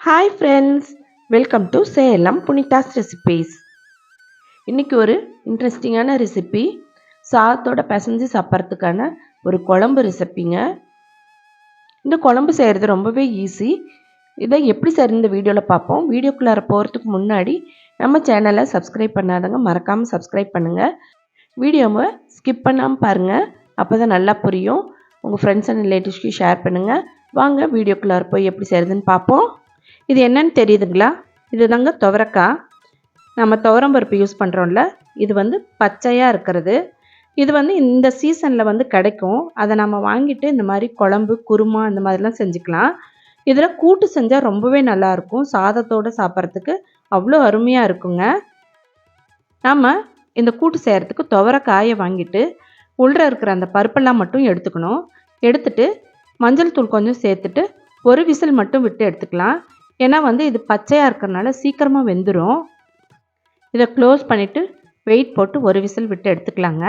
Hi friends welcome to Salem Punitha's recipes இன்றைக்கி ஒரு இன்ட்ரெஸ்டிங்கான ரெசிபி சாதத்தோட பிசைஞ்சு சாப்பிட்றதுக்கான ஒரு குழம்பு ரெசிப்பிங்க இந்த குழம்பு செய்கிறது ரொம்பவே ஈஸி இதை எப்படி சரி இந்த வீடியோவில் பார்ப்போம். வீடியோக்குள்ளார போகிறதுக்கு முன்னாடி நம்ம சேனலை சப்ஸ்கிரைப் பண்ணாதவங்க மறக்காமல் சப்ஸ்கிரைப் பண்ணுங்கள் வீடியோவை ஸ்கிப் பண்ணாமல் பாருங்கள் அப்போ தான் நல்லா புரியும். உங்கள் ஃப்ரெண்ட்ஸ் அண்ட் ரிலேட்டிவ்ஸ்க்கு ஷேர் பண்ணுங்கள் வாங்க வீடியோக்குள்ளார போய் எப்படி செய்கிறதுன்னு பார்ப்போம். இது என்னன்னு தெரியுதுங்களா? இது தாங்க துவரக்காய் நம்ம துவரம் பருப்பு யூஸ் பண்ணுறோம்ல இது வந்து பச்சையாக இருக்கிறது. இது வந்து இந்த சீசனில் வந்து கிடைக்கும். அதை நம்ம வாங்கிட்டு இந்த மாதிரி குழம்பு குருமா இந்த மாதிரிலாம் செஞ்சுக்கலாம். இதில் கூட்டு செஞ்சால் ரொம்பவே நல்லாயிருக்கும் சாதத்தோடு சாப்பிட்றதுக்கு அவ்வளோ அருமையாக இருக்குங்க. நம்ம இந்த கூட்டு செய்கிறதுக்கு துவரக்காயை வாங்கிட்டு உள்ளே இருக்கிற அந்த பருப்பெல்லாம் மட்டும் எடுத்துக்கணும். எடுத்துட்டு மஞ்சள் தூள் கொஞ்சம் சேர்த்துட்டு ஒரு விசில் மட்டும் விட்டு எடுத்துக்கலாம். ஏன்னா வந்து இது பச்சையாக இருக்கிறனால சீக்கிரமாக வெந்துடும் இதை க்ளோஸ் பண்ணிவிட்டு வெயிட் போட்டு ஒரு விசில் விட்டு எடுத்துக்கலாங்க.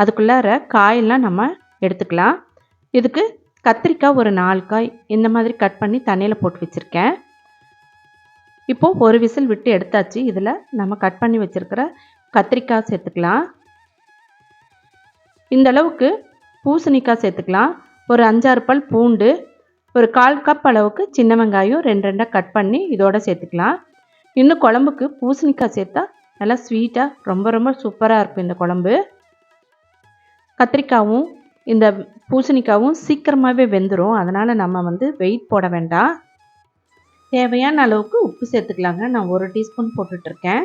அதுக்குள்ளார காயெல்லாம் நம்ம எடுத்துக்கலாம். இதுக்கு கத்திரிக்காய் ஒரு நாலு காய் இந்த மாதிரி கட் பண்ணி தண்ணியில் போட்டு வச்சுருக்கேன். இப்போது ஒரு விசில் விட்டு எடுத்தாச்சு. இதில் நம்ம கட் பண்ணி வச்சுருக்கிற கத்திரிக்காய் சேர்த்துக்கலாம். இந்த அளவுக்கு பூசணிக்காய் சேர்த்துக்கலாம். ஒரு அஞ்சாறு பல் பூண்டு ஒரு கால் கப் அளவுக்கு சின்ன வெங்காயம் ரெண்டு ரெண்டாக கட் பண்ணி இதோட சேர்த்துக்கலாம். இன்னும் குழம்புக்கு பூசணிக்காய் சேர்த்தா நல்லா ஸ்வீட்டாக ரொம்ப ரொம்ப சூப்பராக இருக்கும் இந்த குழம்பு. கத்திரிக்காவும் இந்த பூசணிக்காவும் சீக்கிரமாகவே வெந்துடும் அதனால் நம்ம வந்து வெயிட் போட வேண்டாம். தேவையான அளவுக்கு உப்பு சேர்த்துக்கலாங்க. நான் ஒரு டீஸ்பூன் போட்டுட்ருக்கேன்.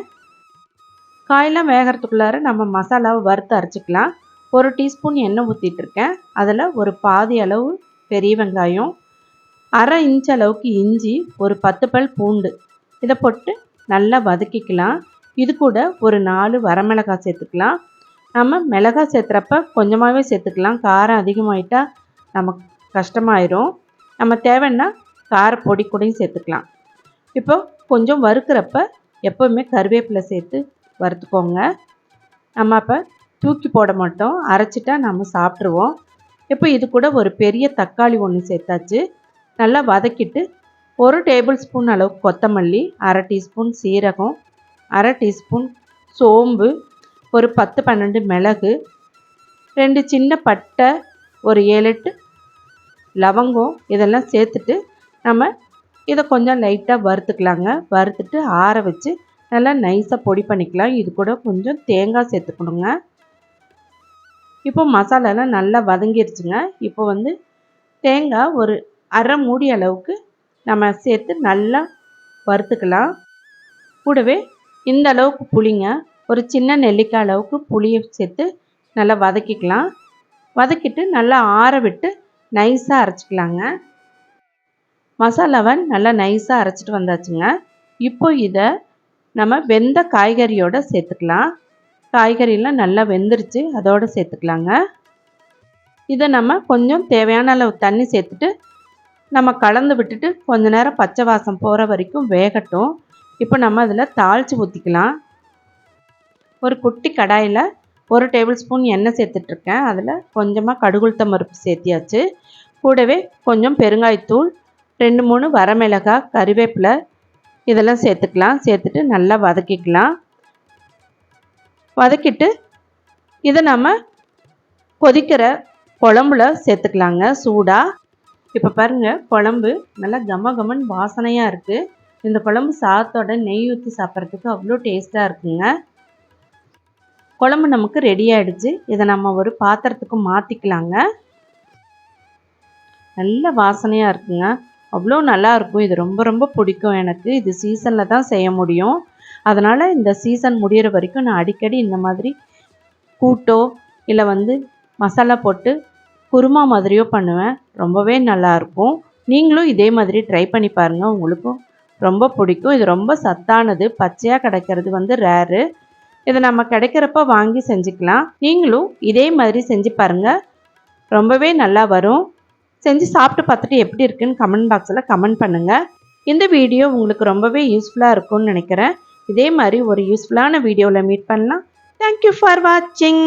காயெல்லாம் வேகிறதுக்குள்ளார நம்ம மசாலாவை வறுத்து அரைச்சிக்கலாம். ஒரு டீஸ்பூன் எண்ணெய் ஊற்றிட்டுருக்கேன் அதில் ஒரு பாதி அளவு பெரிய வெங்காயம் அரை இன்ச் அளவுக்கு இஞ்சி ஒரு பத்து பல் பூண்டு. இதை போட்டு நல்லா வதக்கிக்கலாம். இது கூட ஒரு நாலு வரமிளகாய் சேர்த்துக்கலாம். நம்ம மிளகாய் சேர்த்துறப்ப கொஞ்சமாகவே சேர்த்துக்கலாம். காரம் அதிகமாயிட்டா நமக்கு கஷ்டமாயிரும். நம்ம தேவைன்னா கார பொடி கூடயும் சேர்த்துக்கலாம். இப்போ கொஞ்சம் வறுக்கிறப்ப எப்போவுமே கருவேப்பிலை சேர்த்து வறுத்துக்கோங்க. நம்ம அப்போ தூக்கி போட மாட்டோம். அரைச்சிட்டா நம்ம சாப்பிட்ருவோம் இப்போ இது கூட ஒரு பெரிய தக்காளி ஒன்று சேர்த்தாச்சு. நல்லா வதக்கிட்டு ஒரு டேபிள் ஸ்பூன் அளவு கொத்தமல்லி அரை டீஸ்பூன் சீரகம் அரை டீஸ்பூன் சோம்பு ஒரு பத்து பன்னெண்டு மிளகு ரெண்டு சின்ன பட்டை ஒரு ஏழு எட்டு லவங்கம் இதெல்லாம் சேர்த்துட்டு நம்ம இதை கொஞ்சம் லைட்டாக வறுத்துக்கலாங்க. வறுத்துட்டு ஆற வச்சு நல்லா நைஸாக பொடி பண்ணிக்கலாம். இது கூட கொஞ்சம் தேங்காய் சேர்த்துக்கணுங்க. இப்போ மசாலாலாம் நல்லா வதங்கிருச்சுங்க. இப்போ வந்து தேங்காய் ஒரு அரை மூடி அளவுக்கு நம்ம சேர்த்து நல்லா வறுத்துக்கலாம். கூடவே இந்த அளவுக்கு புளிங்க ஒரு சின்ன நெல்லிக்காய் அளவுக்கு புளியை சேர்த்து நல்லா வதக்கிக்கலாம். வதக்கிட்டு நல்லா ஆற விட்டு நைஸாக அரைச்சிக்கலாங்க. மசாலாவை நல்லா நைஸாக அரைச்சிட்டு வந்தாச்சுங்க. இப்போ இதை நம்ம வெந்த காய்கறியோடு சேர்த்துக்கலாம். காய்கறிலாம் நல்லா வெந்துருச்சு அதோடு சேர்த்துக்கலாங்க. இதை நம்ம கொஞ்சம் தேவையான அளவு தண்ணி சேர்த்துட்டு நம்ம கலந்து விட்டுட்டு கொஞ்ச நேரம் பச்சை வாசம் போகிற வரைக்கும் வேகட்டும். இப்போ நம்ம அதில் தாளித்து ஊற்றிக்கலாம் ஒரு குட்டி கடாயில் ஒரு டேபிள் ஸ்பூன் எண்ணெய் சேர்த்துட்ருக்கேன். அதில் கொஞ்சமாக கடுகுளுத்தம் பருப்பு சேர்த்தியாச்சு. கூடவே கொஞ்சம் பெருங்காய்த்தூள் ரெண்டு மூணு வரமிளகாய் கறிவேப்பிலை இதெல்லாம் சேர்த்துக்கலாம். சேர்த்துட்டு நல்லா வதக்கிக்கலாம். வதக்கிட்டு இதை நம்ம கொதிக்கிற குழம்புல சேர்த்துக்கலாங்க. சூடாக இப்போ பாருங்கள் குழம்பு நல்லா கம கமன் வாசனையாக இருக்குது இந்த குழம்பு சாத்தோட நெய் ஊற்றி சாப்பிட்றதுக்கு அவ்வளோ டேஸ்ட்டாக இருக்குங்க. குழம்பு நமக்கு ரெடி ஆகிடுச்சு இதை நம்ம ஒரு பாத்திரத்துக்கு மாற்றிக்கலாங்க நல்ல வாசனையாக இருக்குங்க. அவ்வளோ நல்லாயிருக்கும் இது ரொம்ப ரொம்ப பிடிக்கும் எனக்கு. இது சீசனில் தான் செய்ய முடியும். அதனால் இந்த சீசன் முடிகிற வரைக்கும் நான் அடிக்கடி இந்த மாதிரி கூட்டோ இல்லை வந்து மசாலா போட்டு குருமா மாதிரியோ பண்ணுவேன். ரொம்பவே நல்லாயிருக்கும் நீங்களும் இதே மாதிரி ட்ரை பண்ணி பாருங்கள் உங்களுக்கும் ரொம்ப பிடிக்கும். இது ரொம்ப சத்தானது. பச்சையாக கிடைக்கிறது வந்து ரேரு இதை நம்ம கிடைக்கிறப்ப வாங்கி செஞ்சுக்கலாம். நீங்களும் இதே மாதிரி செஞ்சு பாருங்கள் ரொம்பவே நல்லா வரும். செஞ்சு சாப்பிட்டு பார்த்துட்டு எப்படி இருக்குன்னு கமெண்ட் பாக்ஸில் கமெண்ட் பண்ணுங்கள் இந்த வீடியோ உங்களுக்கு ரொம்பவே யூஸ்ஃபுல்லாக இருக்கும்னு நினைக்கிறேன். இதே மாதிரி ஒரு யூஸ்ஃபுல்லான வீடியோவில் மீட் பண்ணலாம். தேங்க்யூ ஃபார் வாட்சிங்